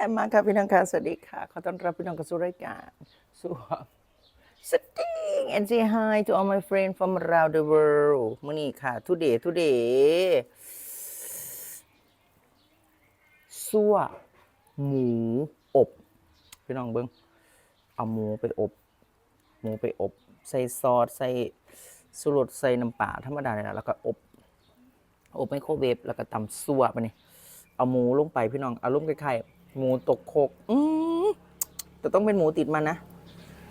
แอมมาค่ะพี่น้องค่ะสวัสดีค่ะ ขอต้อนรับพี่น้องเข้าสู่รายการสู่สติ้ง and say hi to all my friends from around the world มื้อนี้ค่ะ today today ซั่วหมูอบ พี่น้องเบิ้งเอาหมูไปอบ หมูไปอบ ใส่ซอสใส่สุรสใส่น้ำปลาธรรมดาเนี่ยนะแล้วก็อบ อบไมโครเวฟแล้วก็ตำซั่วไปนี่เอาหมูลงไปพี่น้องอารมณ์คล้ายๆ หมูตกโคกอืมแต่ต้องเป็นหมูติดมันนะ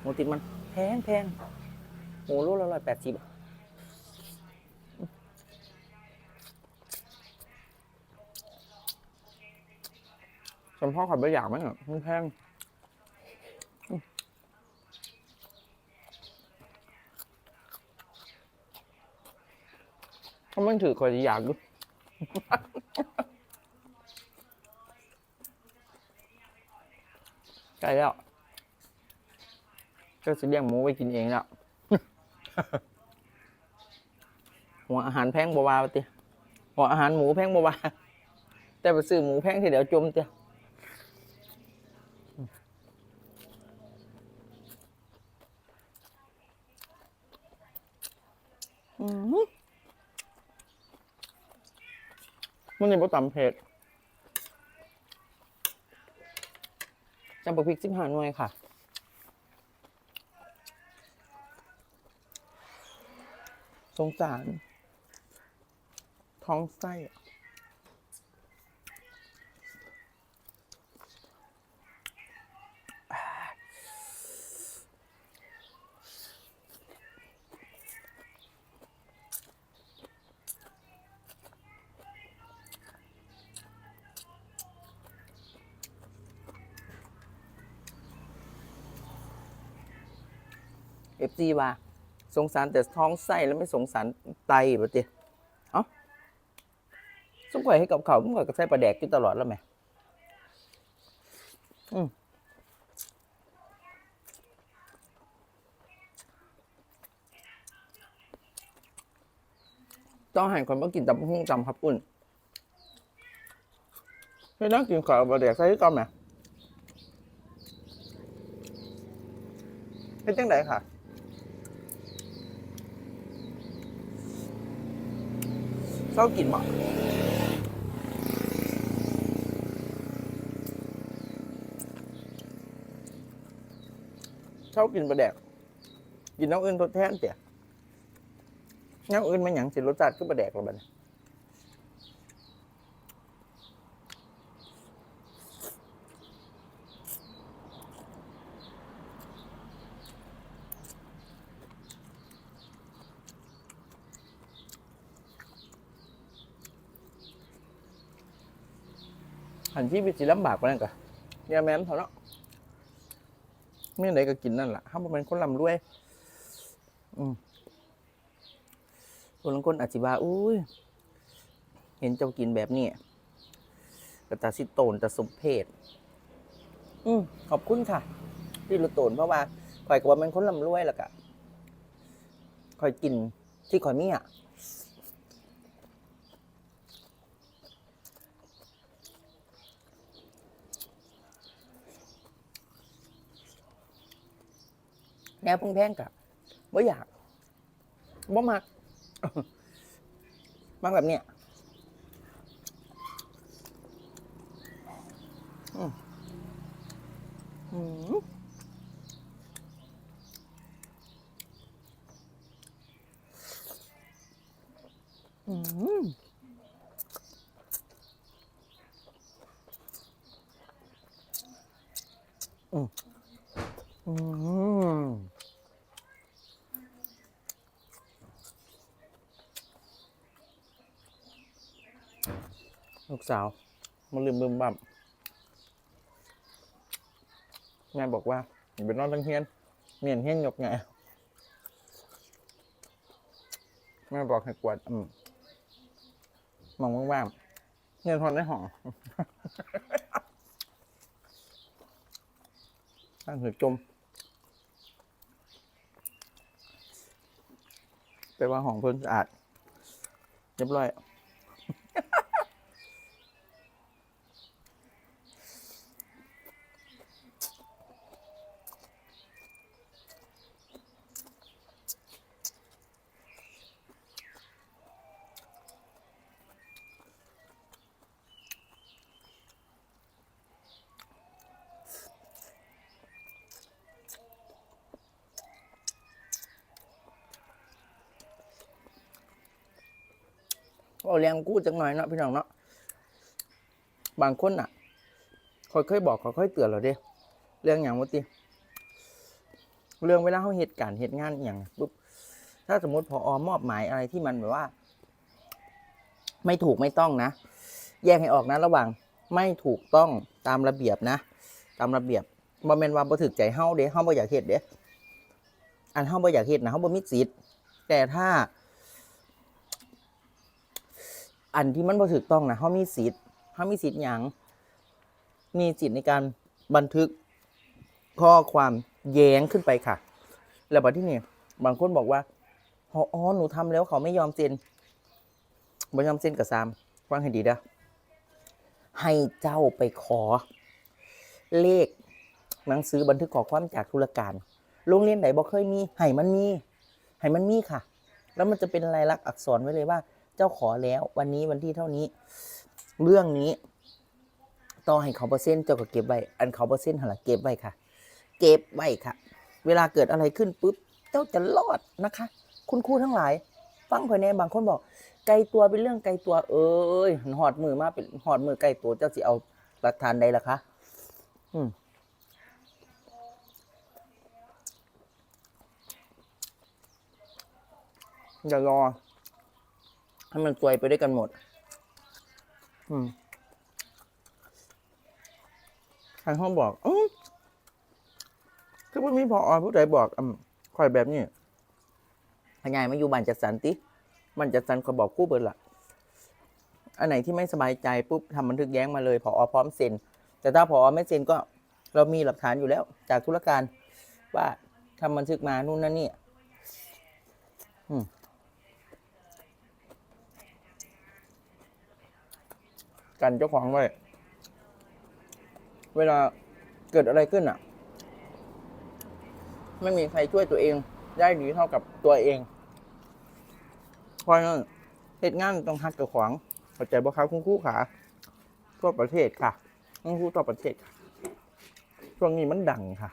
หมูติดมัน แพงแพงหมูโลละร้อยแปดสิบสมพ่อขับไปอยากไหมอะมันแพงอืมถ้ามันถือคอยจะอยากดู ใกล้แล้วก็จะเลี้ยงหมูไว้กินเองแล้ว หัวอาหารแพงบวาวะติหัวอาหารหมูแพงบวาแต่ไปซื้อหมูแพงที่เดี๋ยวจมเตียอืมมันนี่บ่ตำเผ็ด จำปาพริกสิบห้าหน่วยค่ะ สงสาร ท้องไส้ เอฟซีว่าสงสารแต่ท้องไส้แล้วไม่สงสารไตปะเตียเอ้าสงข่อยให้กับเขาเมื่อก่อนก็ใส่ปลาแดกอยู่ตลอดแล้วไหมอืมต้องให้คนมากินตำหุ่งจำครับอุ่นไม่ต้องกินข้าวปลาแดกใส่กอมไหมเป็นจังไดค่ะ เศร้ากินบ่เศร้ากินปลาแดก กินน้ำอื่นทดแทนเตี่ยน้ำอื่นมันหยังสิรสจัดก็ปลาแดกแล้วบัดนี้ หันที่วิตสิลำบากกว่านั้นกะยาแม่นเท่าเนาะเมื่อไหนก็กินนั่นแหละถ้ามันเป็นคนลำรวย อืมคนบางคนอาจจะว่าอุ้ย เห็นเจ้ากินแบบนี้ก็ตาสิโตนตาสมเพศอืมขอบคุณค่ะที่รู้โตนเพราะว่าข่อยกว่ามันคนลำรวยแล้วกะข่อยกินที่ข่อยมีอะ แนวพึ่งแพงกะบ่อยากบ่มักมักแบบเนี้ยอืมอืมอืมอืมอืม ลูกสาวมาลืมบึมบั่มแม่บอกว่าอย่าไปนอนตั้งเฮียนเมียนเฮียนหยกไงแม่บอกให้กวดอืมมองว่างๆเฮียนทอนได้หอตั้งหือจม แต่ว่าห้องเพิ่นสะอาดเรียบร้อย เอาเลี้ยงกู้จังหน่อยเนาะพี่น้องเนาะบางคนอะค่อยเคยบอกค่อยเคยเตือนเราเด้เรื่องอย่างว่าติเรื่องเวลาเขาเหตุการณ์เหตุงานอย่างปุ๊บถ้าสมมติพออมอบหมายอะไรที่มันแบบว่า ไม่ถูกไม่ต้องนะ แยกให้ออกนะระหว่างไม่ถูกต้องตามระเบียบนะ ตามระเบียบบ่แมนว่าบ่ถึกใจเฮาเด้เฮาบ่อยากเฮ็ดเด้อันเฮาบ่อยากเฮ็ดนะเฮาบ่มีสิทธิ์แต่ถ้า อันที่มันบ่ถูกต้องนะเฮามีสิทธิ์เฮามีสิทธิ์หยังมีสิทธิ์ในการบันทึกข้อความแย้งขึ้นไปค่ะ แล้วบัดที่นี่บางคนบอกว่าอ๋อหนูทำแล้วเขาไม่ยอมเซ็นบ่ยอมเซ็นกับซามฟังให้ดีเด้อให้เจ้าไปขอ เลขหนังสือบันทึกข้อความจากธุรการ โรงเรียนไหนบอกเคยมี ให้มันมี ให้มันมีค่ะ แล้วมันจะเป็นลายลักษณ์อักษรไว้เลยว่า เจ้าขอแล้ว วันนี้วันที่เท่านี้ เรื่องนี้ต่อให้เขาเปอร์เซ็นต์เจ้าก็เก็บไว้อันเขาเปอร์เซ็นต์หละเก็บไว้ค่ะ เก็บไว้ค่ะ เวลาเกิดอะไรขึ้นปุ๊บเจ้าจะรอดนะคะ คุณครูทั้งหลาย ฟังเพื่อนแน่บางคนบอก ไกลตัวเป็นเรื่องไกลตัว เอ้ยหอดมือมาเป็นหอดมือไกลตัวเจ้าสิเอาหลักฐานใดล่ะคะ อืมอย่ารอ ให้มันซวยไปด้วยกันหมด อืมทางห้องบอกอืมคือว่ามีพออผู้ใดบอกอืมคอยแบบนี้พยายมาอยู่บ้านจัดสรรติมันจัดสรรเขาบอกคู่เบิร์ละอันไหนที่ไม่สบายใจปุ๊บทำบันทึกแย้งมาเลยพออพร้อมเซ็น แต่ถ้าพออไม่เซ็นก็เรามีหลักฐานอยู่แล้ว จากธุรการว่าทำบันทึกมานู่นนั่นนี่ กันเจ้าของไว้ เวลาเกิดอะไรขึ้นอะ ไม่มีใครช่วยตัวเอง ได้ดีเท่ากับตัวเอง เพราะนั้นเหตุงานต้องฮัดกับขวางเข้าใจบ่ครับคุณครูขาทั่วประเทศค่ะคุณครูทั่วประเทศค่ะช่วงนี้มันดังค่ะ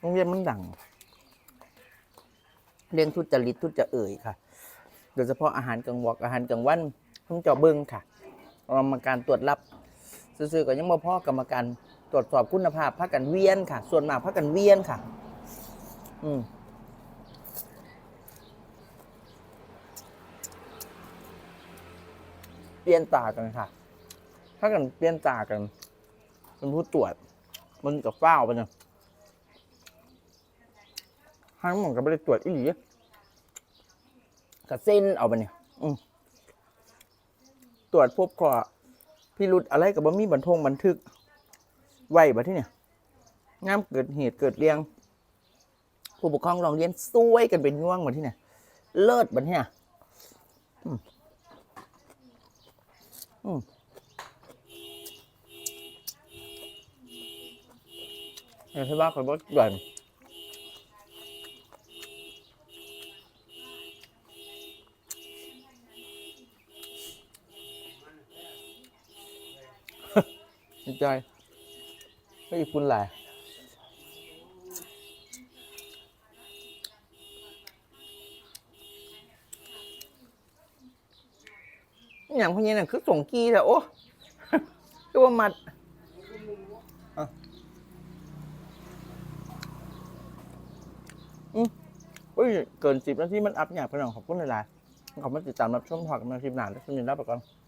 โรงเรียนมันดัง เรื่องทุจริตทุจเอ่ยค่ะ โดยเฉพาะอาหารกลางวอกอาหารกลางวันทุ่งเจาเบิ้งค่ะ กรรมการตรวจรับซื่อๆก็ยังบ่พอกรรมการตรวจสอบคุณภาพพักกันเวียนค่ะ ส่วนมากพักกันเวียนค่ะ อืมเปลี่ยนตากันค่ะพักกันเปลี่ยนตากันเป็นผู้ตรวจมันกับเฝ้าไปเนี่ยห้างหมองกับไปตรวจอีหลีกับเส้นเอาไปเนี่ย อืม ตรวจพบข้อพิรุธอะไรกับบ่มีบันทงบันทึก ไว้บัดที่เนี่ยงามเกิดเหตุเกิดเรียงผู้ปกครองโรงเรียนซวยกันเป็นง่วงบัดที่เนี่ยเลิศบัดที่เนี่ยอืมอืมเห็นใช่ป่ะคนบ่เกิน ดีใจไม่อีกคุณแหละอหย่างพวกนี้น่ะคือส่งกีแต่โอ้คือว่ามัดอะอืมเฮ้ยเกินสิบนาทีมันอัพอย่างไปหน่อยขอบคุณหลายๆขอบคุณติดตามรับชมพอกันมาคลิปหน้าแล้วสวัสดีครับไปก่อน